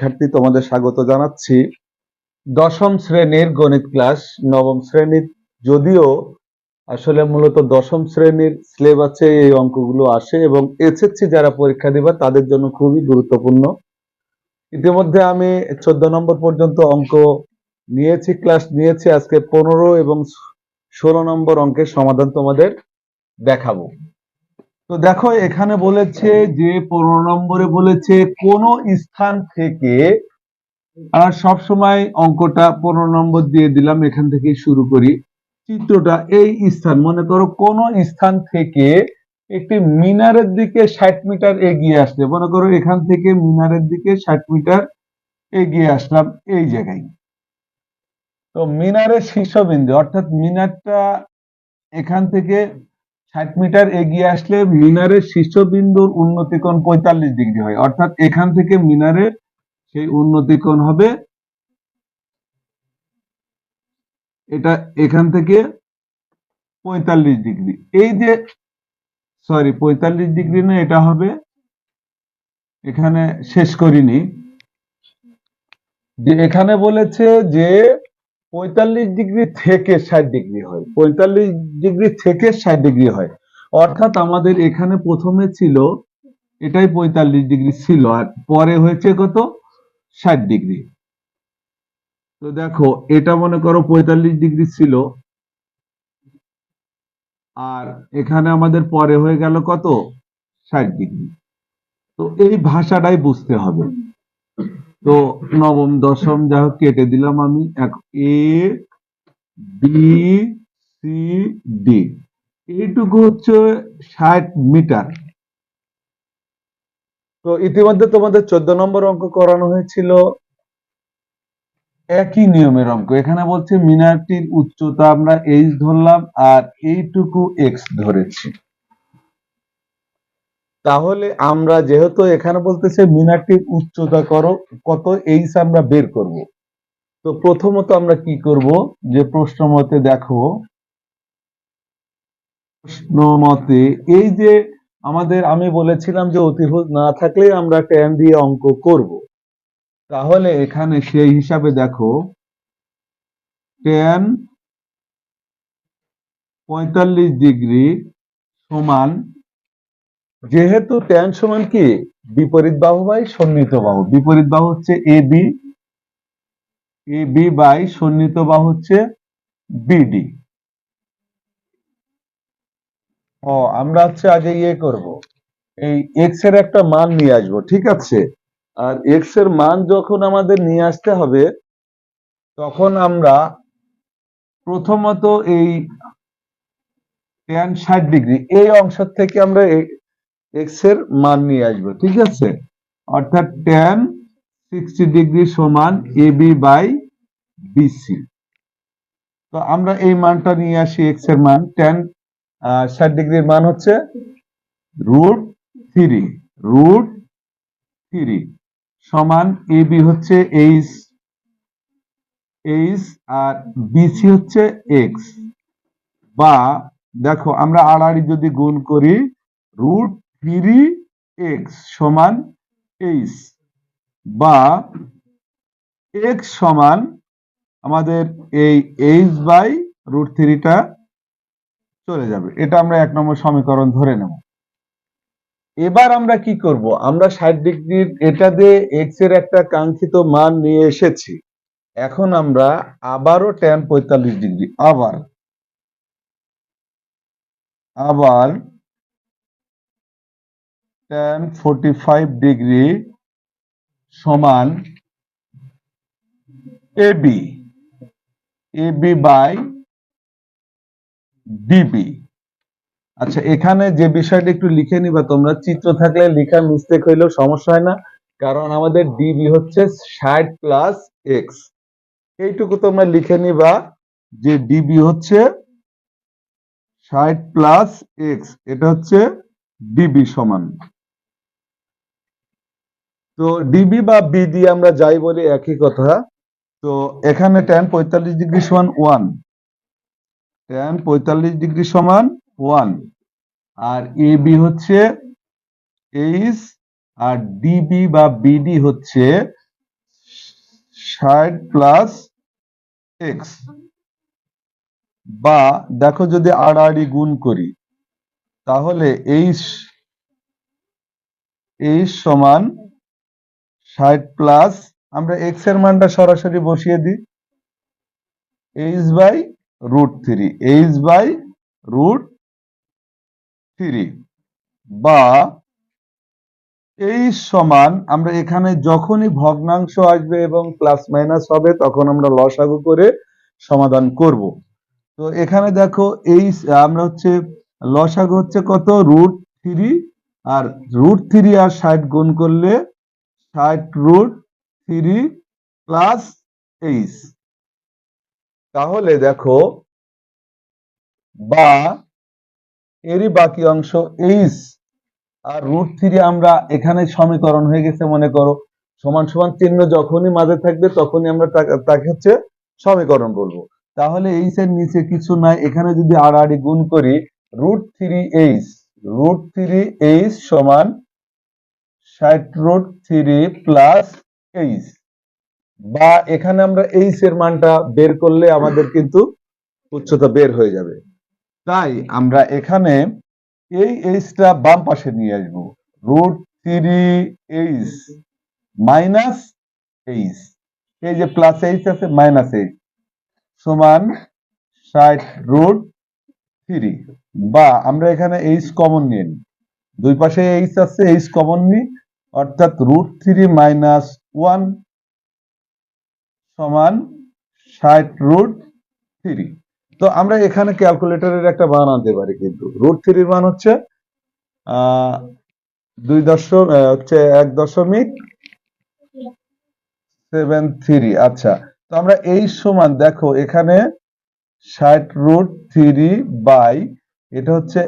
শিক্ষার্থী, তোমাদের স্বাগত জানাচ্ছি। দশম শ্রেণির গণিত ক্লাস, নবম শ্রেণির, যদিও আসলে মূলত দশম শ্রেণির সিলেবাসে এই অঙ্কগুলো আসে এবং এসএসসি যারা পরীক্ষা দিবা তাদের জন্য খুবই গুরুত্বপূর্ণ। ইতিমধ্যে আমি চোদ্দ নম্বর পর্যন্ত অঙ্ক নিয়েছি, ক্লাস নিয়েছি। আজকে পনেরো এবং ষোলো নম্বর অঙ্কের সমাধান তোমাদের দেখাবো। তো দেখো, এখানে বলেছে যে পনেরো নম্বরে বলেছে, কোন স্থান থেকে আর সব সময় অঙ্কটা পনেরো নম্বর দিয়ে দিলাম, এখান থেকে শুরু করি। চিত্রটা এই স্থান, মনে করো কোন স্থান থেকে একটি মিনারের দিকে ষাট মিটার এগিয়ে আসলে, মনে করো এখান থেকে মিনারের দিকে ষাট মিটার এগিয়ে আসলাম এই জায়গায়। তো মিনারের শীর্ষবিন্দু, অর্থাৎ মিনারটা এখান থেকে ষাট মিটার এগিয়ে আসলে মিনারের শীর্ষবিন্দুর উন্নতিকোণ পঁয়তাল্লিশ ডিগ্রি হয়। অর্থাৎ এখান থেকে মিনারের সেই উন্নতিকোণ হবে। এটা এখান থেকে পঁয়তাল্লিশ ডিগ্রি। এই যে, সরি, পঁয়তাল্লিশ ডিগ্রি না, এটা হবে এখানে শেষ করিনি। যে এখানে বলেছে যে পঁয়তাল্লিশ ডিগ্রি থেকে ষাট ডিগ্রি হয়। পঁয়তাল্লিশ ডিগ্রি থেকে ষাট ডিগ্রি হয়। অর্থাৎ আমাদের এখানে প্রথমে ছিল, এটাই পঁয়তাল্লিশ ডিগ্রি ছিল, আর পরে হয়েছে কত? ষাট ডিগ্রি। তো দেখো, এটা মনে করো পঁয়তাল্লিশ ডিগ্রি ছিল। আর এখানে আমাদের পরে হয়ে গেল কত? ষাট ডিগ্রি। তো এই ভাষাটাই বুঝতে হবে। তো নবম, দশম যা হোক কেটে দিলাম আমি। A, B, C, D. এইটুকু হচ্ছে ষাট মিটার। তো ইতিমধ্যে তোমাদের চোদ্দ নম্বর অঙ্ক করানো হয়েছিল একই নিয়মের অঙ্ক। এখানে বলছে মিনারটির উচ্চতা আমরা এইচ ধরলাম আর এইটুকু এক্স ধরেছি। তাহলে আমরা যেহেতু এখানে বলতেছে মিনারটির উচ্চতা করো, কত এইচ আমরা বের করব। তো প্রথমত আমরা কি করব? যে প্রশ্ন মতে দেখো প্রশ্ন মতে এই যে আমাদের আমি বলেছিলাম যে অতিভুজ না থাকলে আমরা ট্যান দিয়ে অঙ্ক করব। তাহলে এখানে সেই হিসাবে দেখো ট্যান পঁয়তাল্লিশ ডিগ্রি সমান যেহেতু ট্যান সমান কি? বিপরীত বাহু বাই সন্নিহিত বাহু। বিপরীত বাহু হচ্ছে A B A B by সন্নিহিত বাহু হচ্ছে বিডি ও, আমরা হচ্ছে আগে ইয়ে করব। এই এক্সের একটা মান নিয়ে আসব, ঠিক আছে? আর এক্সের মান যখন আমাদের নিয়ে আসতে হবে, তখন আমরা প্রথমত এই ট্যান ষাট ডিগ্রি, এই অংশ থেকে আমরা এক্সের মান নিয়ে আসব, ঠিক আছে? অর্থাৎ ট্যান সিক্সটি ডিগ্রি সমান এ বি বাই বিসি তো আমরা এই মানটা নিয়ে আসি এক্সের মান ট্যান ষাট ডিগ্রির মান হচ্ছে রুট থ্রি রুট থ্রি সমান এ বি হচ্ছে এইচ এইচ আর বিসি হচ্ছে এক্স বা দেখো, আমরা আড়াআড়ি যদি গুণ করি রুট থ্রি এক্স সমান এইচ বা এক্স সমান আমাদের এই এইচ বাই রুট থ্রিটা চলে যাবে। এটা আমরা এক নম্বর সমীকরণ ধরে নেব। এবার আমরা কি করব? আমরা ষাট ডিগ্রির এটা দিয়ে এক্সের একটা কাঙ্ক্ষিত মান নিয়ে এসেছি। এখন আমরা আবারও ট্যান পঁয়তাল্লিশ ডিগ্রি, আবার আবার ফোর্টি ফাইভ ডিগ্রি সমান এবি এবি বাই ডিবি আচ্ছা এখানে যে বিষয়টা একটু লিখে নিবা, তোমরা চিত্র থাকলে লেখা মিস্টেক হইলেও সমস্যা হয় না, কারণ আমাদের ডিবি হচ্ছে ষাট প্লাস এক্স এইটুকু তোমরা লিখে নিবা যে ডিবি হচ্ছে ষাট প্লাস এক্স এটা হচ্ছে ডিবি সমান। তো ডিবি বা বি দিয়ে আমরা যাই বলি একই কথা। তো এখানে ট্যান পঁয়তাল্লিশ ডিগ্রি সমান ওয়ান ট্যান পঁয়তাল্লিশ ডিগ্রি সমান ওয়ান আর এ বি হচ্ছে এইচ আর ডিবি বা বিডি হচ্ছে ষাট প্লাস এক্স বা দেখো যদি আড়াআড়ি গুণ করি, তাহলে এইচ এইচ সমান ষাট প্লাস আমরা এক্সের মানটা সরাসরি বসিয়ে দিই। H by root three H by root three বা এই সমান আমরা এখানে যখনই ভগ্নাংশ আসবে এবং প্লাস মাইনাস হবে, তখন আমরা লসাগু করে সমাধান করব। তো এখানে দেখো এই, আমরা হচ্ছে, লসাগু হচ্ছে কত? রুট থ্রি আর রুট থ্রি আর ষাট গুণ করলে ষাট রুট থ্রি প্লাস এইচ তাহলে দেখো, বা এরই বাকি অংশ এইচ আর রুট থ্রি আমরা এখানে সমীকরণ হয়ে গেছে, মনে করো। সমান সমান চিহ্ন যখনই মাঝে থাকবে, তখনই আমরা তাকে- হচ্ছে সমীকরণ বলব। তাহলে এইচ এর নিচে কিছু নাই, এখানে যদি আড়াআড়ি গুণ করি root three H root three H সমান ষাট রুট থ্রি প্লাস এইচ। বা এখানে আমরা এইচ মানটা বের করলে আমাদের কিন্তু উচ্চতা বের হয়ে যাবে। তাই আমরা এখানে এই এইচটা বাম পাশে নিয়ে আসব। Root three H minus H. এই যে প্লাস এইচ আছে, মাইনাস এইচ সমান ষাট রুট থ্রি। বা আমরা এখানে এইচ কমন নিয়ে দুই পাশে এইচ আছে, এইচ কমন নিই। অর্থাৎ রুট থ্রি মাইনাস ওয়ান সমান ষাট রুট থ্রি। তো আমরা এখানে ক্যালকুলেটরের একটা মান আনতে পারি কিন্তু। রুট থ্রির মান হচ্ছে দুই দশম হচ্ছে এক দশমিক সেভেন থ্রি। আচ্ছা তো আমরা এই সমান, দেখো এখানে ষাট রুট থ্রি বাই, এটা হচ্ছে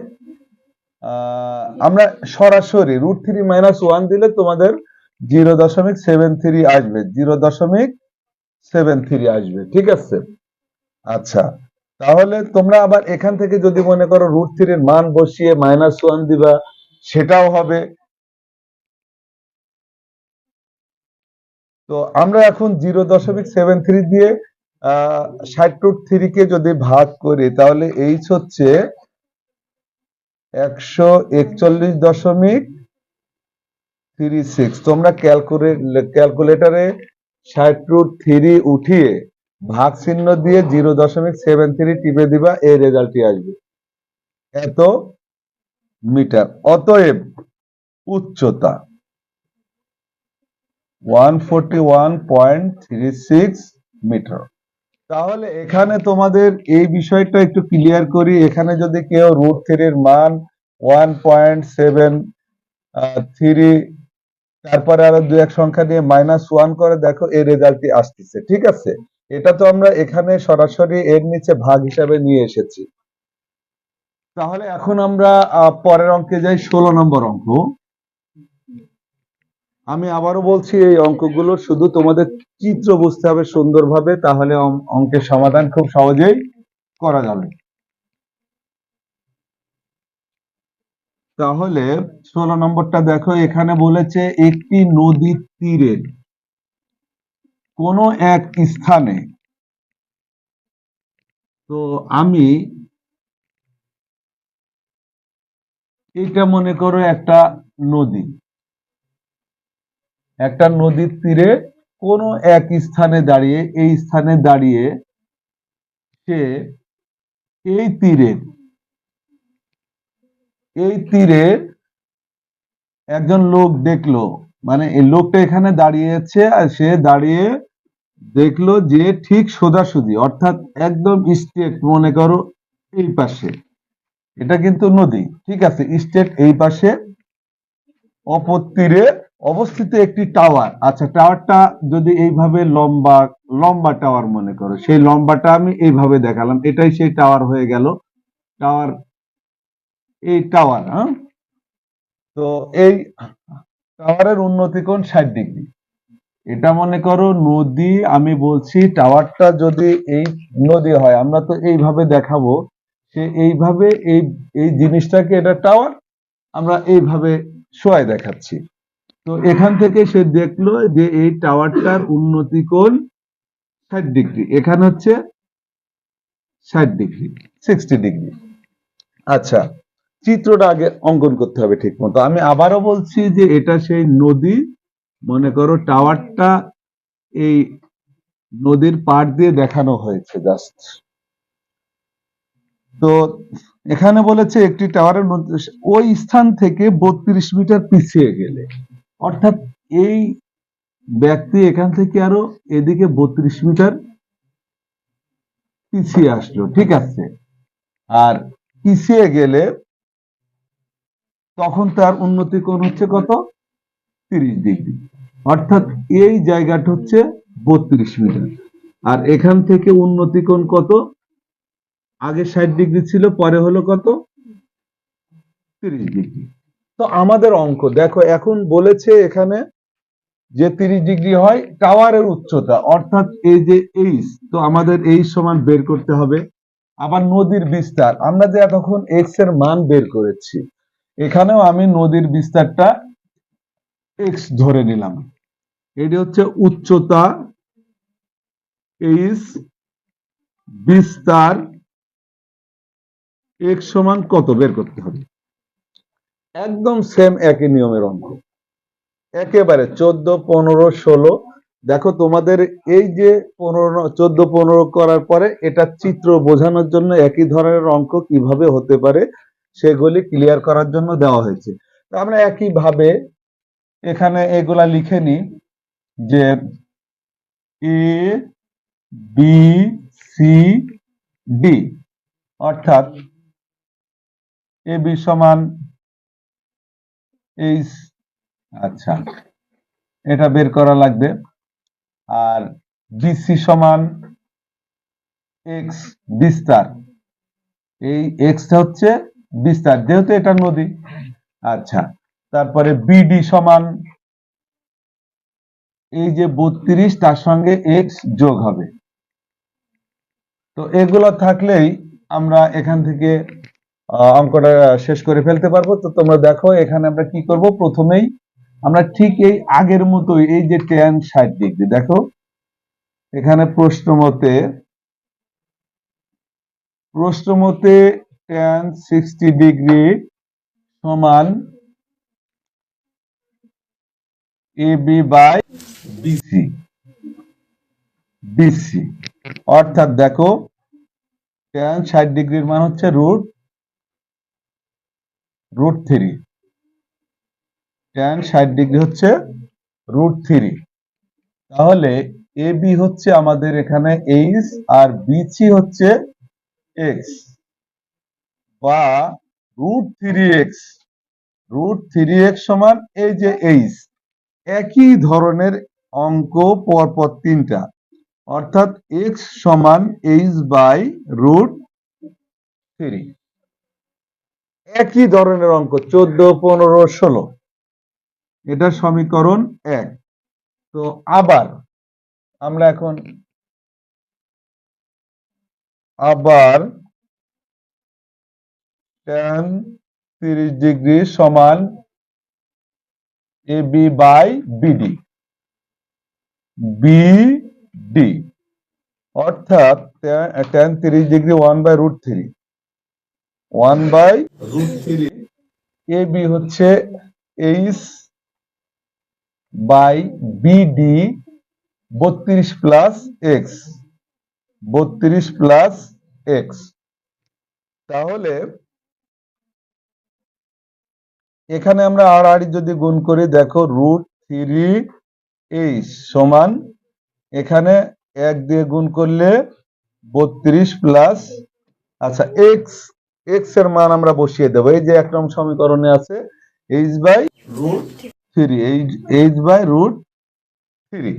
আমরা সরাসরি রুট থ্রি মাইনাস ওয়ান দিলে তোমাদের জিরো দশমিক সেভেন থ্রি আসবে। জিরো দশমিক সেভেন থ্রি আসবে, ঠিক আছে? আচ্ছা তাহলে তোমরা আবার এখান থেকে যদি মনে করো রুট থ্রির মান বসিয়ে মাইনাস ওয়ান দিবা, সেটাও হবে। তো আমরা এখন জিরো দশমিক সেভেন থ্রি দিয়ে, আহ, ষাট রুট থ্রি কে যদি ভাগ করি, তাহলে এইচ হচ্ছে একশো একচল্লিশ দশমিক থ্রি সিক্স তোমরা ক্যালকুলেট ক্যালকুলেটারে ষাট রুট থ্রি উঠিয়ে ভাগ চিহ্ন দিয়ে জিরো দশমিক সেভেন থ্রি টিপে দিবা, এই রেজাল্টটি আসবে। এত মিটার। অতএব উচ্চতা one forty one point three six metre তাহলে এখানে তোমাদের এই বিষয়টা একটু ক্লিয়ার করি। এখানে যদি কেউ রুট থ্রির মান ওয়ান পয়েন্ট সেভেন থ্রি তারপরে আরও দু এক সংখ্যা নিয়ে মাইনাস ওয়ান করে, দেখো এই রেজাল্টটি আসতেছে, ঠিক আছে? এটা তো আমরা এখানে সরাসরি এর নিচে ভাগ হিসাবে নিয়ে এসেছি। তাহলে এখন আমরা পরের অঙ্কে যাই, ষোলো নম্বর অঙ্ক। আমি আবারও বলছি, এই অঙ্কগুলো শুধু তোমাদের চিত্র বুঝতে হবে সুন্দরভাবে, তাহলে অঙ্কের সমাধান খুব সহজেই করা যাবে। তাহলে ষোলো নম্বরটা দেখো, এখানে বলেছে একটি নদীর তীরে কোনো এক স্থানে। তো আমি এটা মনে করো একটা নদী। একটা নদীর তীরে কোনো এক স্থানে দাঁড়িয়ে, এই স্থানে দাঁড়িয়ে সে এই তীরে এই তীরে একজন লোক দেখল। মানে এই লোকটা এখানে দাঁড়িয়েছে আর সে দাঁড়িয়ে দেখল যে ঠিক সোজাসুজি, অর্থাৎ একদম স্ট্রেট মনে করো এই পাশে। এটা কিন্তু নদী, ঠিক আছে স্ট্রেট এই পাশে, অপর তীরে অবস্থিত একটি টাওয়ার আচ্ছা টাওয়ারটা যদি এইভাবে লম্বা লম্বা টাওয়ার মনে করো, সেই লম্বাটা আমি এইভাবে দেখালাম। এটাই সেই টাওয়ার হয়ে গেল। টাওয়ার এই টাওয়ার হ্যাঁ? তো এই টাওয়ারের উন্নতি কোণ ষাট ডিগ্রি এটা মনে করো নদী, আমি বলছি টাওয়ারটা যদি এই নদী হয়, আমরা তো এইভাবে দেখাবো, সে এইভাবে এই এই জিনিসটাকে এটা টাওয়ার আমরা এইভাবে শোয়াই দেখাচ্ছি। তো এখান থেকে সে দেখল যে এই টাওয়ারটার উন্নতি কোণ ষাট ডিগ্রি। এখানে হচ্ছে ষাট ডিগ্রি, সিক্সটি ডিগ্রি। আচ্ছা চিত্রটা আগে অঙ্কন করতে হবে ঠিক মতো আমি আবারও বলছি যে এটা সেই নদী, মনে করো টাওয়ারটা এই নদীর পাড় দিয়ে দেখানো হয়েছে জাস্ট তো এখানে বলেছে একটি টাওয়ারের ওই স্থান থেকে বত্রিশ মিটার পিছিয়ে গেলে। অর্থাৎ এই ব্যক্তি এখান থেকে আরও এদিকে বত্রিশ মিটার পিছিয়ে আসলো, ঠিক আছে? আর পিছিয়ে গেলে তখন তার উন্নতি কোণ হচ্ছে কত? তিরিশ ডিগ্রি। অর্থাৎ এই জায়গাটা হচ্ছে বত্রিশ মিটার। আর এখান থেকে উন্নতি কোণ কত? আগে ষাট ডিগ্রি ছিল, পরে হলো কত? তিরিশ ডিগ্রি। তো আমাদের অঙ্ক, দেখো এখন বলেছে এখানে যে তিরিশ ডিগ্রি হয় টাওয়ারের উচ্চতা, অর্থাৎ এই যে এইচ, তো আমাদের এই সমান বের করতে হবে। আবার নদীর বিস্তার, আমরা যে এতক্ষণ এক্সের মান বের করেছি, এখানেও আমি নদীর বিস্তারটা এক্স ধরে নিলাম। এটি হচ্ছে উচ্চতা এইচ বিস্তার এক্স সমান কত বের করতে হবে। একদম সেম একই নিয়মের অঙ্ক। একেবারে চোদ্দ, পনেরো, ষোলো। দেখো তোমাদের এই যে পনেরো, চোদ্দ, পনেরো করার পরে এটা চিত্র বোঝানোর জন্য একই ধরনের অঙ্ক কীভাবে হতে পারে সেগুলি ক্লিয়ার করার জন্য দেওয়া হয়েছে। তো আমরা একইভাবে এখানে এগুলা লিখে নিই যে এ বি সি ডি অর্থাৎ এ বি সমান এইচ আচ্ছা এটা বের করা লাগবে। আর বিসি সমান এক্স বিস্তার এই এক্সটা হচ্ছে বিস্তার যেহেতু এটা নদী। আচ্ছা তারপরে বিডি সমান এই যে বত্রিশ, তার সঙ্গে এক্স যোগ হবে। তো এগুলো থাকলেই আমরা এখান থেকে অঙ্কটা শেষ করে ফেলতে পারব। তো তোমরা দেখো, এখানে আমরা কি করব? প্রথমেই আমরা ঠিক এই আগের মতোই এই যে টেন ষাট ডিগ্রি, দেখো। এখানে প্রশ্ন মতে প্রশ্ন মতে টেন সিক্সটি ডিগ্রি সমান A B by BC BC অর্থাৎ দেখো টেন ষাট ডিগ্রির মান হচ্ছে রুট রুট থ্রি টেন ষাট ডিগ্রি হচ্ছে রুট থ্রি তাহলে এ বি হচ্ছে আমাদের এখানে এইচ আর বিসি হচ্ছে এক্স বা root three X root three X সমান এই যে এইচ একই ধরনের অঙ্ক পরপর তিনটা। অর্থাৎ এক্স সমান এইচ বাই রুট থ্রি একই ধরনের অঙ্ক, চোদ্দ, পনেরো, ষোলো। এটা সমীকরণ এক। তো আবার আমরা এখন আবার টেন তিরিশ ডিগ্রি সমান A B by BD BD অর্থাৎ টেন তিরিশ degree one by root three. One by root three A B হচ্ছে এইচ বাই বিডি বত্রিশ প্লাস এক্স বত্রিশ প্লাস এক্স তাহলে এখানে আমরা আর আর যদি গুণ করি দেখো রুট থ্রি এইচ সমান এখানে এক দিয়ে গুণ করলে বত্রিশ প্লাস আচ্ছা এক্স এক্সের মান আমরা বসিয়ে দেবো। এই যে এক নম্বর সমীকরণে আছে H by root three H by root three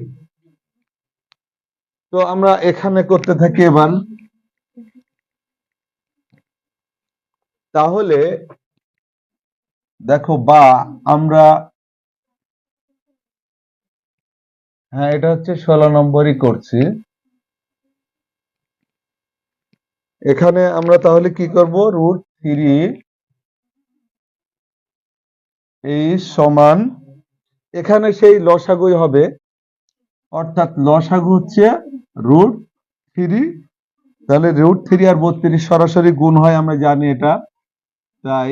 তো আমরা এখানে করতে থাকি এবার। তাহলে দেখো বা আমরা হ্যাঁ এটা হচ্ছে ষোলো নম্বরই করছি। এখানে আমরা তাহলে কি করব? রুট থ্রি এই সমান, এখানে সেই লসাগুই হবে। অর্থাৎ লসাগু হচ্ছে রুট থ্রি তাহলে রুট থ্রি আর বত্রিশ সরাসরি গুণ হয়, আমরা জানি এটা। তাই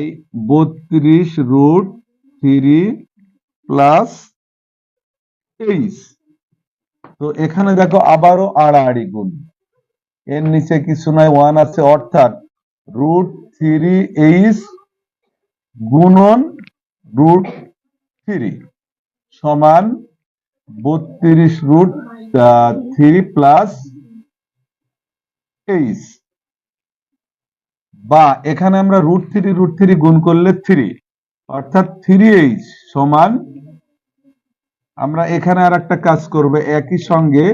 বত্রিশ রুট থ্রি প্লাস তেইশ। তো এখানে দেখো আবারও আড়াআড়ি গুণ। এর নিচে কিছু নয় ওয়ান আছে, অর্থাৎ রুট থ্রি এইচ গুণন রুট থ্রি সমান বত্রিশ রুট থ্রি প্লাস এইচ বা এখানে আমরা রুট থ্রি রুট থ্রি গুণ করলে থ্রি অর্থাৎ থ্রি এইচ সমান, আমরা এখানে আর একটা কাজ করব, একই সঙ্গে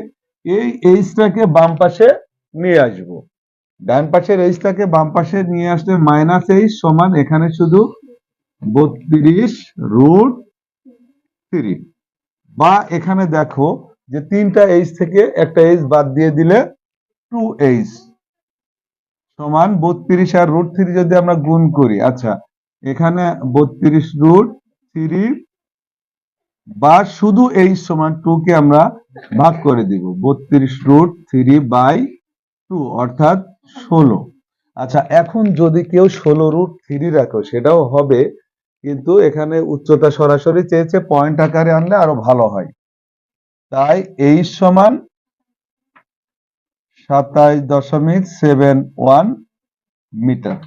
এই এইচটাকে বাম পাশে নিয়ে আসব। ডান পাশের এইচটাকে বাম পাশে নিয়ে আসলে মাইনাস এইচ সমান এখানে শুধু বত্রিশ রুট থ্রি বা এখানে দেখো যে তিনটা এইচ থেকে একটা এইচ বাদ দিয়ে দিলে টু এইচ সমান বত্রিশ আর রুট থ্রি যদি আমরা গুণ করি আচ্ছা এখানে বত্রিশ রুট থ্রি বা শুধু এইচ সমান টু কে আমরা ভাগ করে দিব। বত্রিশ রুট থ্রি বাই টু অর্থাৎ ষোলো। আচ্ছা এখন যদি কেউ ষোলো রুট থ্রি রাখো, সেটাও হবে, কিন্তু এখানে উচ্চতা সরাসরি চেয়েছে পয়েন্ট আকারে আনলে আরও ভালো হয়। তাই এইচ সমান সাতাইশ দশমিক সেভেন ওয়ান মিটার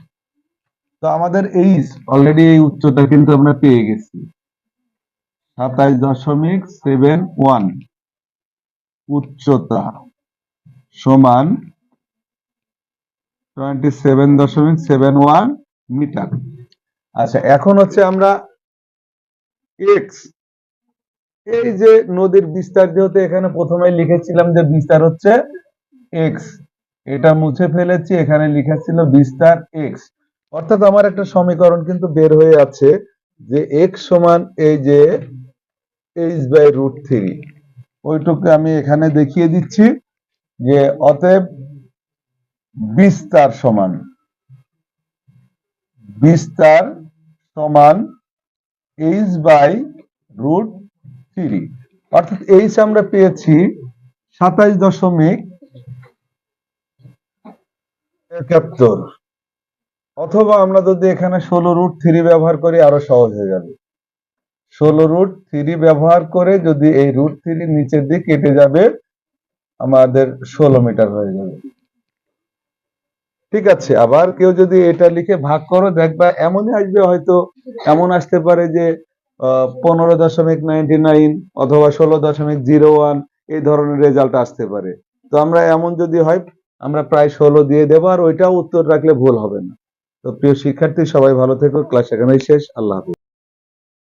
তো আমাদের এইচ অলরেডি এই উচ্চতা কিন্তু আমরা পেয়ে গেছি। সাতাইশ দশমিক সেভেন ওয়ান উচ্চতা সমান টোয়েন্টি সেভেন দশমিক সেভেন ওয়ান মিটার। আচ্ছা এখন হচ্ছে আমরা এক্স এই যে নদীর বিস্তার যেহেতু এখানে প্রথমে লিখেছিলাম যে বিস্তার হচ্ছে এক্স এটা মুছে ফেলেছি, এখানে লিখেছিল বিস্তার এক্স অর্থাৎ আমার একটা সমীকরণ কিন্তু বের হয়ে আছে যে এক্স সমান এই যে এইচ বাই রুট থ্রি। ওইটুকু আমি এখানে দেখিয়ে দিচ্ছি যে অতএব বিস্তার সমান। বিস্তার সমান এইচ বাই রুট থ্রি অর্থাৎ এইচ আমরা পেয়েছি সাতাইশ দশমিক একাত্তর। অথবা আমরা যদি এখানে ষোলো রুট থ্রি ব্যবহার করি, আরও সহজ হয়ে যাবে। ষোলো রুট থ্রি ব্যবহার করে যদি এই রুট থ্রি নিচের দিক কেটে যাবে, আমাদের ষোলো মিটার হয়ে যাবে। ঠিক আছে, আবার কেউ যদি এটা লিখে ভাগ করো, দেখবা এমনই আসবে হয়তো, এমন আসতে পারে যে পনেরো দশমিক নাইনটি নাইন অথবা ষোলো দশমিক জিরো ওয়ান এই ধরনের রেজাল্ট আসতে পারে। তো আমরা এমন যদি হয়, আমরা প্রায় ষোলো দিয়ে দেবো, আর ওইটাও উত্তর রাখলে ভুল হবে না। তো প্রিয় শিক্ষার্থী, সবাই ভালো থেকো ক্লাস এখানেই শেষ, আল্লাহ হাফিজ।